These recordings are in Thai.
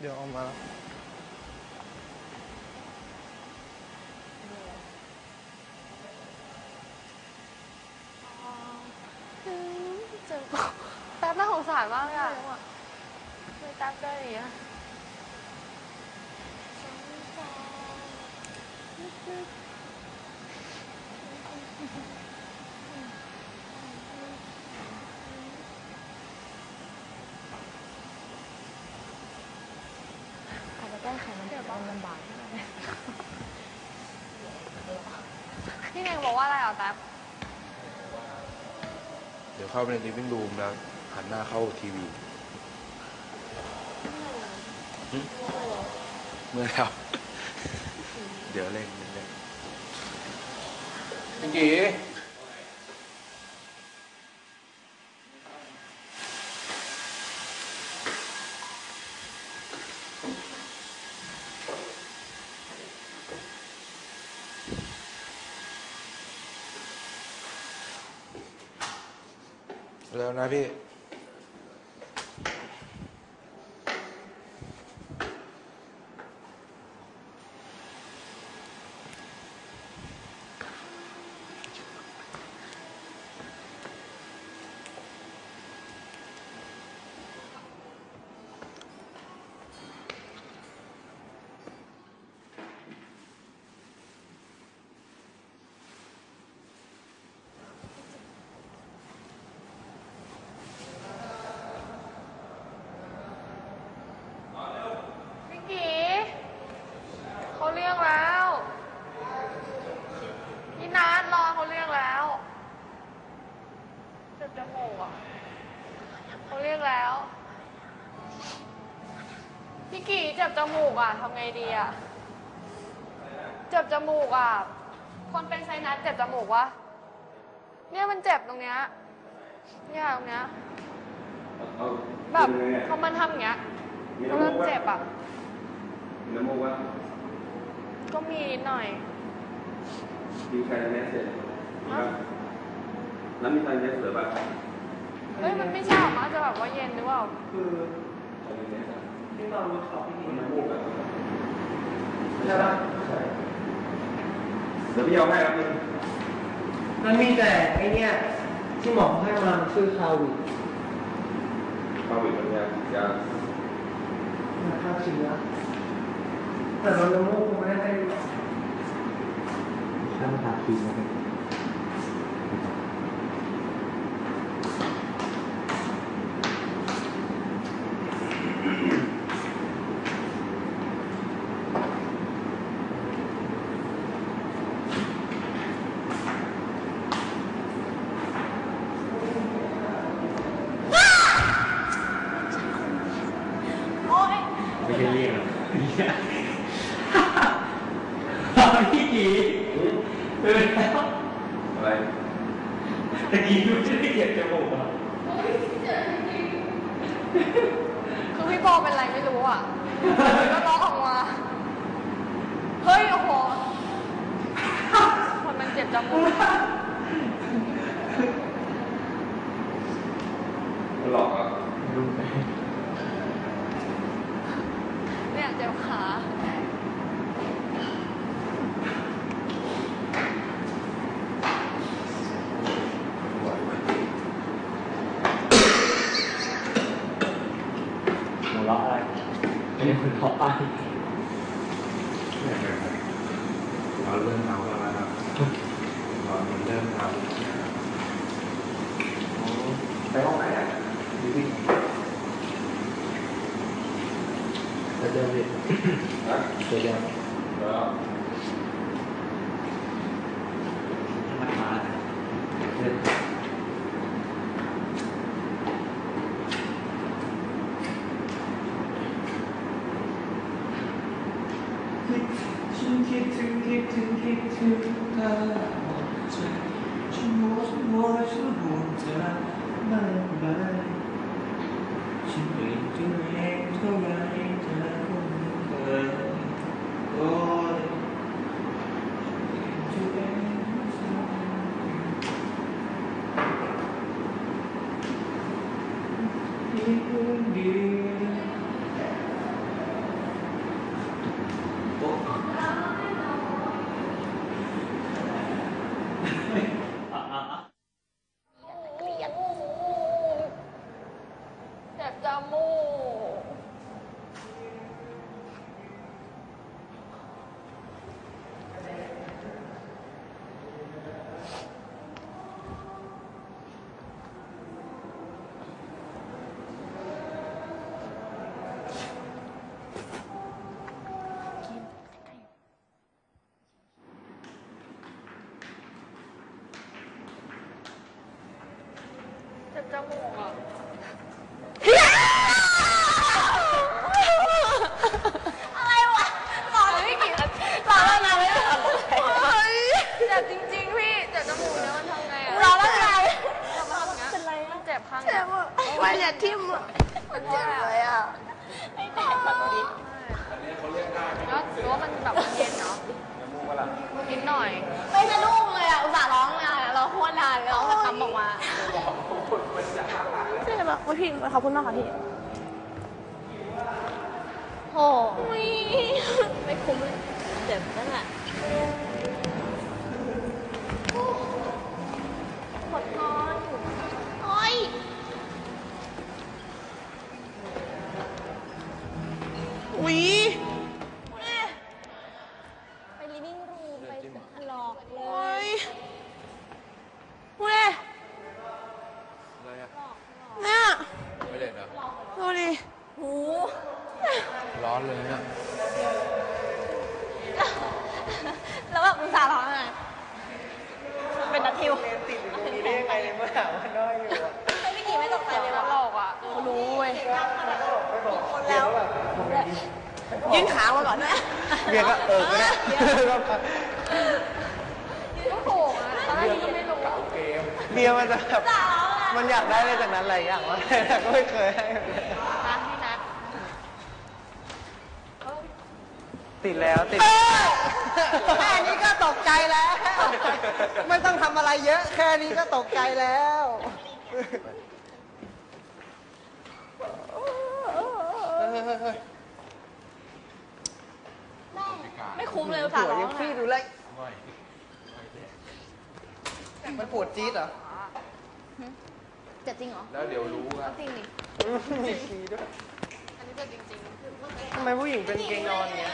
เดี๋ยวออกมาแล้วเจอแป๊บน่าสงสารมากเลยอะไม่แป๊บได้อย่างเงี้ย อาจจะแก้ไขมันมันลำบาก พี่เนงบอกว่าอะไรอะแป๊บเดี๋ยวเข้าไปในลิฟวิ่งรูมแล้วหันหน้าเข้าทีวีหึเมื่อยแล้ว เดี๋ยวเล่นเดี๋ยวเล่นพี่กี แล้วนะพี่ พี่กีเขาเรียกแล้วพี่นัทรอเขาเรียกแล้วเจ็บจมูกอะเขาเรียก แล้ว พี่กีเจ็บจมูกอะทำไงดีอะ เจ็บจมูกอะ คนเป็นไซนัสเจ็บจมูกวะ เนี่ยมันเจ็บตรงเนี้ย เนี่ยตรงเนี้ย แบบพอมันทำอย่างเงี้ยก็เริ่มเจ็บอะมีน้ำมูกว่าก็มีนิดหน่อยมีใครแมสเสร็จมีป่ะแล้วมีใครแมสเหลือป่ะ เฮ้ยมันไม่ใช่หรอมั้งจะแบบว่าเย็นหรือเปล่า คือใครมีแมสอะที่เราเวิร์กช็อปพี่มีนี่น้ำมูกอะใช่ปะใช่เดี๋ยวพี่เอาให้ครับนึงมันมีแต่ไอเนี้ยที่หมอให้มาชื่อคาวิมาวิดมันยายามันฆ่าเชื้อแต่เราจะมูกคงไม่ได้ให้ถ้ามันทาครีมมาเป็น โอ๊ย ไม่ใช่เรียกห รอกเนี่ยพี่กีเดินแล้ว อะไร ตะกี้ไม่ได้เก็บจมูกอะ คือพี่โบเป็นไรไม่รู้อะแล้วร้องออกมา เฮ้ย โอ้โห คนมันเจ็บจมูก มันหลอกอะ รู้ไหม เนี่ยเจ็บขา ไหวไหม หัวเราะอะไรไม่ ได้หัวเราะอะไรเราเริ่มเอาแล้วนะครับตอนมันเริ่มเอาไปห้องไหนอะดีวิ่งจะเดินดินะจะเดินแล้ว มันมาเดิน ฉันคิดถึงคิดถึงคิดถึงเธอฉันมัวฉันมัวฉันห่วงเธอมากมายฉันเองตัวเองเท่าไรเธอคงไม่เคยโอ้ยฉันเองตัวเองเพียงคนเดียว จมูกอะอะไรวะหลอนไม่กี่หลอนแล้วนะไม่ได้หลอนอะไรเจ็บจริงๆพี่เจ็บจมูกเนี่ยมันทำไงอะหลอนแล้วไงทำอย่างเป็นไรมันเจ็บข้างเจ็บอะมันอย่าทิ่มอะมันเจ็บเลยอะไอ้แตกแบบนี้แล้วหรือว่ามันแบบมันเย็นเนาะนิดหน่อย ไม่สะดุ้งเลยอะอุตส่าห์ร้องนานร้องโคตรนานร้องแต่คำออกมา ใช่แบบพี่ขอบคุณมากค่ะพี่โอ้ยไม่คุ้มเลยเจ็บนั่นแหละ เลยเนี่ยแล้วแบบอุตส่าห์ร้องไงเป็นนัททิวติดอยู่ตรงนี้ได้ยังไงในเมื่อหาว่าน้อยอยู่อะให้พี่กีไม่ตกใจเลยตวะลกอะเขารู้เว้ยคนแล้วยื่นขามาก่อนนะเบียร์ก็เออก็ได้ก็ถูกนะตอนแรกก็ไม่รู้เบียร์มันจะแบบ มันอยากได้อะไรจากนั้นหลายอย่างวะแต่ก็ไม่เคยให้ นะพี่นัท ติดแล้วติด แค่นี้ก็ตกใจแล้ว ไม่ต้องทำอะไรเยอะ แค่นี้ก็ตกใจแล้ว ไม่คุ้มเลยอุตส่าห์ร้องยังพี่ดูเลย มันปวดจี๊ดเหรอเจ็บจริงเหรอแล้วเดี๋ยวรู้อะจริงดิมีชีด้วย อันนี้เจ็บจริงทำไมผู้หญิงเป็นเกงนอนอย่างเงี้ย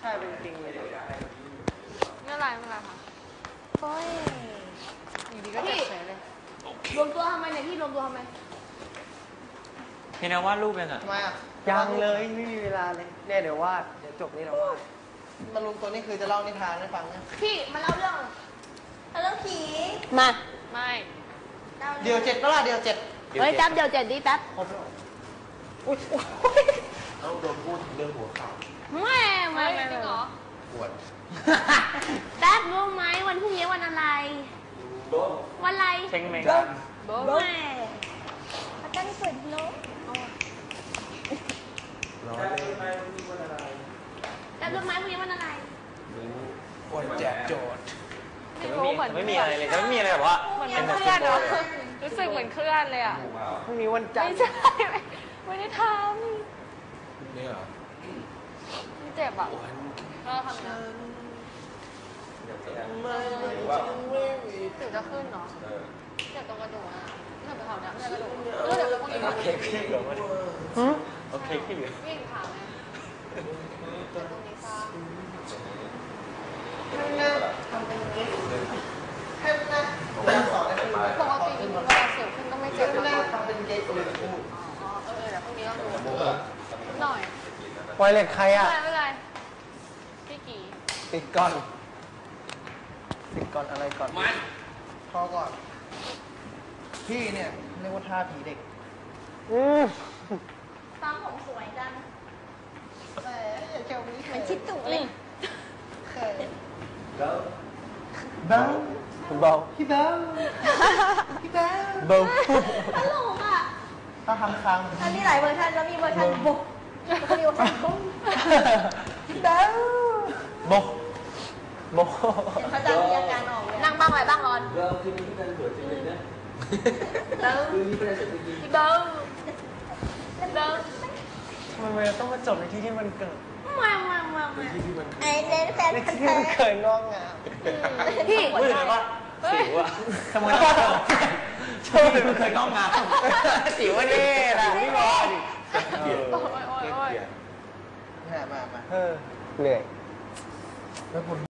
ผู้ชายเป็นจริงเลยๆไม่อะไรไม่อะไรค่ะโอ้ยอยู่ดีก็เจ็บเฉยเลยรวมตัวทำไมเนี่ยพี่รวมตัวทำไมพี่นะวาดรูปยังอะทำไมอะยังเลยไม่มีเวลาเลยเนี่ยเดี๋ยววาดเดี๋ยวจบนี่เราวาดมารวมตัวนี่คือจะเล่านิทานให้ฟังนะพี่มาเล่าเรื่องเรื่องผีมาไม่เดี๋ยวเจ็ดปะล่ะเดี๋ยวเจ็ดเฮ้ยแป๊บเดียวเจ็ดดิแป๊บครบแล้วอุ้ยแล้วโดนพูดถึงเรื่องหัวเข่า ไม่ไม่ไม่ไม่จริงเหรอปวดแป๊บรู้ไหมวันพรุ่งนี้วันอะไรวันอะไรเช็งเมงเบิร์ไม่อาจารย์เปิดโลกร้อนเลยแป๊บรู้ไหมพรุ่งนี้วันอะไรปวดแจกโจทย์ไม่รู้เหมือนไม่มีอะไรเลยจะไม่มีอะไรแบบว่าเหมือนเป็นเคลื่อนเนาะรู้สึกเหมือนเคลื่อนเลยอะพรุ่งนี้วันจันทไม่ร์ใช่ไม่ไม่ได้ทนี่เหรอำมัน เจ็บอะก็ทำนะถึงจะขึ้นเนาะเจ็บตรงกระดูกนะเจ็บตรงแถวเนี้ยไม่ใช่กระดูกเออเจ็บตรงนี้โอเคพี่เหลือมาดิหืมโอเคพี่เหลือวิ่งขาไงเจ็บตรงนี้ซ่า ให้มันนะทำเป็นเก๊กให้มันนะผมสอนให้คุณ ปกติเวลาสิวขึ้นก็ไม่ ให้ เจ็บ มัน นะ นะทำเป็นเก๊กหรือพูด อ๋อเออเดี๋ยวพรุ่งนี้ต้องดูหน่อย ไวเลตใครอะ ไม่เป็นไรพี่กี่ติดก่อน ติดก่อนอะไรก่อน มันพอก่อน พี่เนี่ย เรียกว่าท่าผีเด็ก อืมฟังผมสวยจังแหมอย่าเชียวนี้เหมือนชิดตุเลยเขินเบาคุณเบาพี่เบาพี่เบาเบาตลกอะ ถ้าทำครั้ง อันนี้หลายเวอร์ชันแล้วมีเวอร์ชันบุก แล้วก็มีเวอร์ชันบุ้งพี่เบาโบโบพระจันทร์มีอาการออกเลยนั่งบ้างอะไรบ้างร้อนเราคือมีการตรวจจริงๆนะเดิมคือมีประเด็นจริงเดิมเดิมทำไมมันต้องมาจบในที่ที่มันเกิดมามามามาไอ้เดนแฟนในพันที่ธุ์ที่มันเคยงอกงามพี่ๆไม่เห็นว่าสิวอะทำไมชอบมันเคยงอกงามสิวนี่นะไม่รอดิเกลียดโอ้ยโอ้ยโอ้ยเกลียดมา มามาเออเหนื่อย แล้วคุณ